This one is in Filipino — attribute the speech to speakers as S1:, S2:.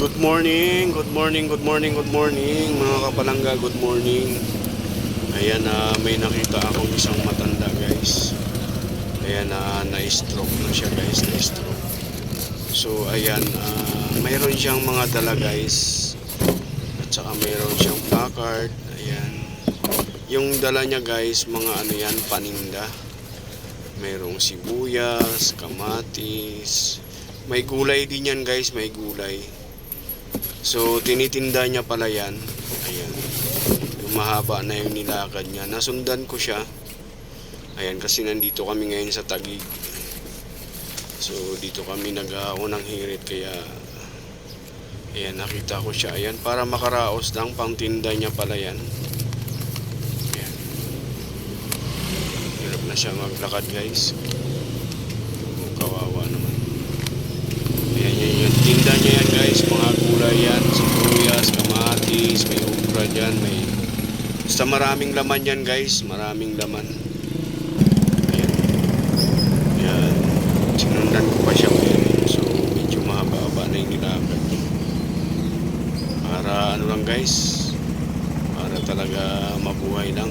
S1: Good morning, good morning, good morning, good morning mga kapalangga, good morning. Ayan na may nakita akong isang matanda guys. Ayan na na-stroke na siya guys, na-stroke. So ayan, ah, mayroon siyang mga dala guys. At saka mayroon siyang placard. Ayan. Yung dala niya guys, mga ano yan, paninda. Mayroong sibuyas, kamatis. May gulay din yan guys, may gulay. So, tinitinda niya pala yan. Ayan. Yung mahaba na yung nilakad niya. Nasundan ko siya. Ayan, kasi nandito kami ngayon sa Tagig. So, dito kami nag-aako ng hirit. Kaya, ayan, nakita ko siya. Ayan, para makaraos lang, pang tinda niya pala yan. Ayan. Hirap na siya maglakad, guys. Oh, kawawa naman. Ayan, yan, yan. Tinda niya yan guys. Mga gulay yan. Sibuyas, kamatis, may ukra dyan. May... Basta maraming laman yan guys. Maraming laman. Ayan. Ayan. Sinundan ko pa siya ngayon. So, medyo mahaba-haba na yung nilakad niya. Para ano lang guys. Para talaga mabuhay lang.